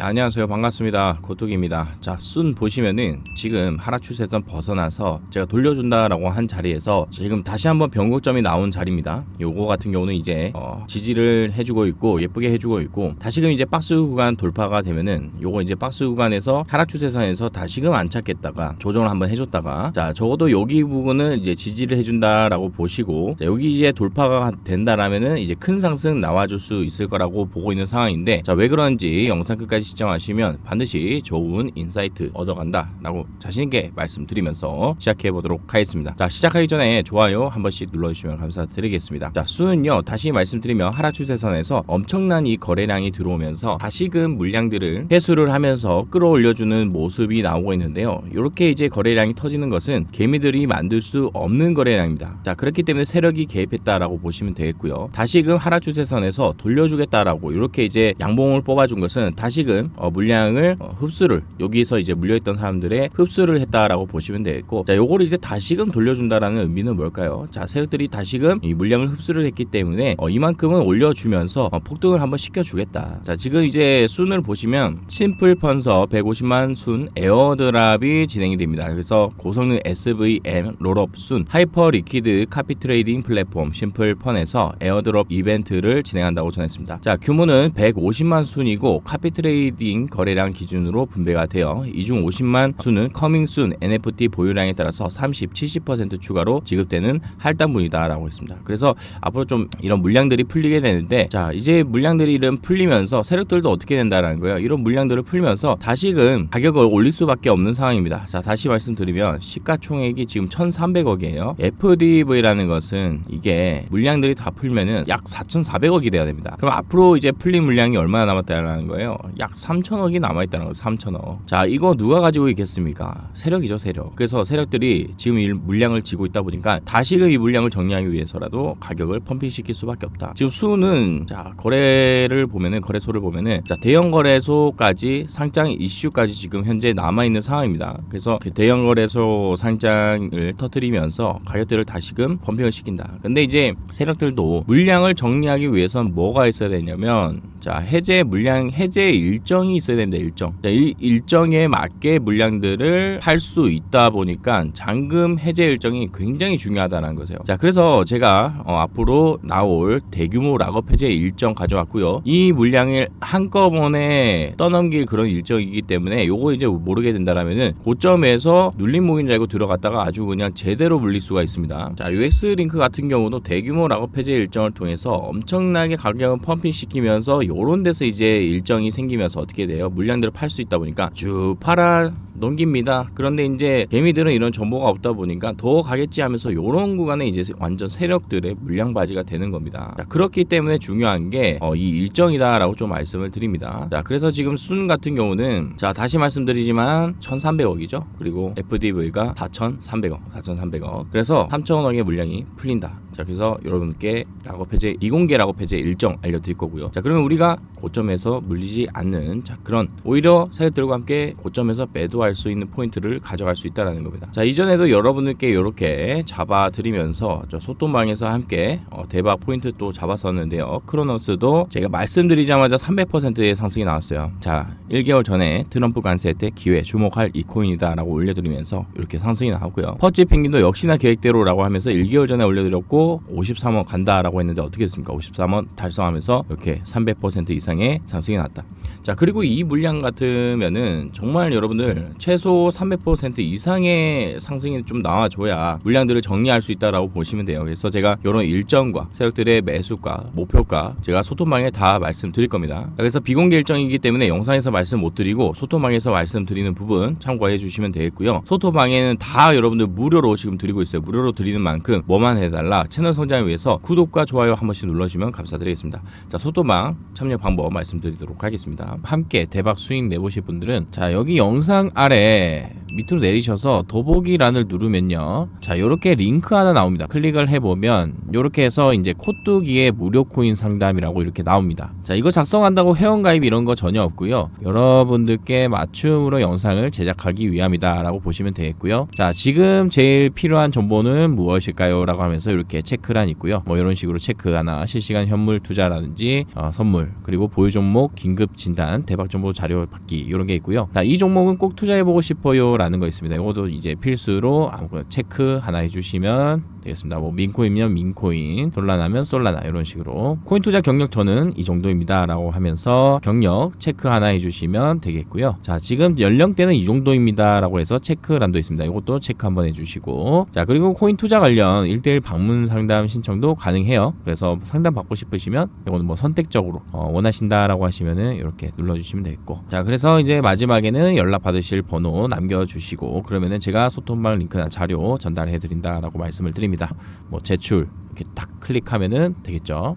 자, 안녕하세요. 반갑습니다. 고독입니다. 자순 보시면은 지금 하락 추세선 벗어나서 제가 돌려준다 라고 한 자리에서 지금 다시 한번 변곡점이 나온 자리입니다. 요거 같은 경우는 이제 어, 지지를 해주고 있고 예쁘게 해주고 있고 다시금 이제 박스 구간 돌파가 되면은 요거 이제 박스 구간에서 하락 추세선에서 다시금 안 찾겠다가 조정을 한번 해줬다가 자 적어도 여기 부분은 이제 지지를 해준다 라고 보시고 자, 여기 이제 돌파가 된다라면은 이제 큰 상승 나와줄 수 있을 거라고 보고 있는 상황인데 자 왜 그런지 영상 끝까지 시청하시면 반드시 좋은 인사이트 얻어간다 라고 자신있게 말씀드리면서 시작해 보도록 하겠습니다. 자 시작하기 전에 좋아요 한 번씩 눌러주시면 감사드리겠습니다. 자 수는요 다시 말씀드리면 하락 추세선에서 엄청난 이 거래량이 들어오면서 다시금 물량들을 회수를 하면서 끌어올려주는 모습이 나오고 있는데요. 이렇게 이제 거래량이 터지는 것은 개미들이 만들 수 없는 거래량입니다. 자 그렇기 때문에 세력이 개입했다라고 보시면 되겠고요. 다시금 하락 추세선에서 돌려주겠다라고 이렇게 이제 양봉을 뽑아준 것은 다시금 어, 물량을 어, 흡수를 여기서 이제 물려있던 사람들의 흡수를 했다라고 보시면 되겠고 자 요거를 이제 다시금 돌려준다라는 의미는 뭘까요? 자 세력들이 다시금 이 물량을 흡수를 했기 때문에 어, 이만큼은 올려주면서 어, 폭등을 한번 시켜주겠다. 자 지금 이제 순을 보시면 심플 펀서 150만 순 에어드랍이 진행이 됩니다. 그래서 고성능 SVM 롤업 순 하이퍼 리퀴드 카피 트레이딩 플랫폼 심플 펀에서 에어드롭 이벤트를 진행한다고 전했습니다. 자 규모는 150만 순이고 카피 트레이 딩 거래량 기준으로 분배가 되어 이 중 50만 순은 커밍 순 NFT 보유량에 따라서 30, 70% 추가로 지급되는 할당분이다라고 했습니다. 그래서 앞으로 좀 이런 물량들이 풀리게 되는데 자 이제 물량들이 이런 풀리면서 세력들도 어떻게 된다라는 거예요. 이런 물량들을 풀면서 다시금 가격을 올릴 수밖에 없는 상황입니다. 자 다시 말씀드리면 시가총액이 지금 1,300억이에요. FDV라는 것은 이게 물량들이 다 풀면은 약 4,400억이 돼야 됩니다. 그럼 앞으로 이제 풀린 물량이 얼마나 남았다는 거예요? 약 3천억이 남아있다는 거예요. 3천억. 자, 이거 누가 가지고 있겠습니까? 세력이죠, 세력. 그래서 세력들이 지금 이 물량을 지고 있다 보니까 다시금 이 물량을 정리하기 위해서라도 가격을 펌핑시킬 수밖에 없다. 지금 수는 자, 거래를 보면은 거래소를 보면은 자, 대형 거래소까지 상장 이슈까지 지금 현재 남아 있는 상황입니다. 그래서 그 대형 거래소 상장을 터뜨리면서 가격들을 다시금 펌핑을 시킨다. 근데 이제 세력들도 물량을 정리하기 위해서는 뭐가 있어야 되냐면 자, 해제 물량 해제 일 정이 있어야 됩니다. 일정. 자, 일, 일정에 맞게 물량들을 팔 수 있다 보니까 잔금 해제 일정이 굉장히 중요하다는 거죠. 자, 그래서 제가 어, 앞으로 나올 대규모 락업 해제 일정 가져왔고요. 이 물량을 한꺼번에 떠넘길 그런 일정이기 때문에 요거 이제 모르게 된다라면은 고점에서 눌림 목인 줄 알고 들어갔다가 아주 그냥 제대로 물릴 수가 있습니다. 자, UX 링크 같은 경우도 대규모 락업 해제 일정을 통해서 엄청나게 가격을 펌핑 시키면서 요런 데서 이제 일정이 생기면서 어떻게 돼요? 물량들을 팔수 있다 보니까 쭉 팔아 넘깁니다. 그런데 이제 개미들은 이런 정보가 없다 보니까 더 가겠지 하면서 요런 구간에 이제 완전 세력들의 물량 바지가 되는 겁니다. 자, 그렇기 때문에 중요한 게 어, 이 일정이다라고 좀 말씀을 드립니다. 자, 그래서 지금 순 같은 경우는 자, 다시 말씀드리지만 1,300억이죠. 그리고 FDV가 4,300억, 4,300억. 그래서 3,000억의 물량이 풀린다. 자, 그래서 여러분께 락업 해제 이공개 락업 해제 일정 알려드릴 거고요. 자, 그러면 우리가 고점에서 물리지 않는 자 그런 오히려 세력들과 함께 고점에서 매도할 수 있는 포인트를 가져갈 수 있다라는 겁니다. 자, 이전에도 여러분들께 이렇게 잡아드리면서 저 소통방에서 함께 어, 대박 포인트 또 잡았었는데요. 크로노스도 제가 말씀드리자마자 300%의 상승이 나왔어요. 자, 1개월 전에 트럼프 관세 때 기회 주목할 이 코인이다 라고 올려드리면서 이렇게 상승이 나왔고요. 퍼치 펭귄도 역시나 계획대로라고 하면서 1개월 전에 올려드렸고 53원 간다라고 했는데 어떻게 했습니까? 53원 달성하면서 이렇게 300% 이상의 상승이 나왔다. 자, 그리고 이 물량 같으면은 정말 여러분들 최소 300% 이상의 상승이 좀 나와줘야 물량들을 정리할 수 있다라고 보시면 돼요. 그래서 제가 이런 일정과 세력들의 매수가, 목표가 제가 소통방에 다 말씀드릴 겁니다. 그래서 비공개 일정이기 때문에 영상에서 말씀 못 드리고 소통방에서 말씀드리는 부분 참고해 주시면 되겠고요. 소통방에는 다 여러분들 무료로 지금 드리고 있어요. 무료로 드리는 만큼 뭐만 해달라 채널 성장을 위해서 구독과 좋아요 한 번씩 눌러주시면 감사드리겠습니다. 자, 소통방 참여 방법 말씀드리도록 하겠습니다. 함께 대박 수익 내보실 분들은 자 여기 영상 아래 밑으로 내리셔서 더보기란을 누르면요. 자 이렇게 링크 하나 나옵니다. 클릭을 해보면 이렇게 해서 이제 코뚜기의 무료 코인 상담이라고 이렇게 나옵니다. 자 이거 작성한다고 회원가입 이런 거 전혀 없고요. 여러분들께 맞춤으로 영상을 제작하기 위함이다 라고 보시면 되겠고요. 자 지금 제일 필요한 정보는 무엇일까요? 라고 하면서 이렇게 이렇게 체크란 있고요. 뭐 이런 식으로 체크 하나 실시간 현물 투자라든지 어, 선물 그리고 보유 종목 긴급 진단 대박 정보 자료 받기 이런 게 있고요. 자, 이 종목은 꼭 투자해 보고 싶어요라는 거 있습니다. 이것도 이제 필수로 아무거나 체크 하나 해주시면 되겠습니다. 뭐 민코인이면 민코인, 솔라나면 솔라나 이런 식으로 코인 투자 경력 저는 이 정도입니다라고 하면서 경력 체크 하나 해주시면 되겠고요. 자 지금 연령대는 이 정도입니다라고 해서 체크란도 있습니다. 이것도 체크 한번 해주시고 자 그리고 코인 투자 관련 1대1 방문 상담 신청도 가능해요. 그래서 상담 받고 싶으시면 이거는 뭐 선택적으로 어, 원하신다라고 하시면은 이렇게 눌러주시면 되겠고 자 그래서 이제 마지막에는 연락 받으실 번호 남겨주시고 그러면은 제가 소통방 링크나 자료 전달해 드린다라고 말씀을 드립니다. 뭐 제출 이렇게 딱 클릭하면은 되겠죠.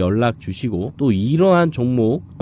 연락 주시고 또 이러한 종목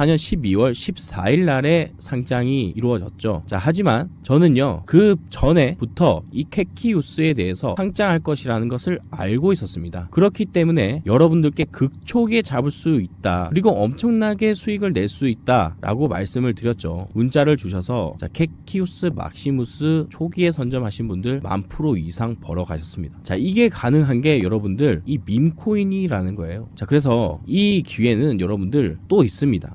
14년 12월 14일 날에 상장이 이루어졌죠. 자, 하지만 저는요, 그 전에부터 이 캐키우스에 대해서 상장할 것이라는 것을 알고 있었습니다. 그렇기 때문에 여러분들께 극초기에 잡을 수 있다. 그리고 엄청나게 수익을 낼 수 있다라고 말씀을 드렸죠. 문자를 주셔서 자, 캐키우스 막시무스 초기에 선점하신 분들 만 프로 이상 벌어 가셨습니다. 자, 이게 가능한 게 여러분들 이 밈코인이라는 거예요. 자, 그래서 이 기회는 여러분들 또 있습니다.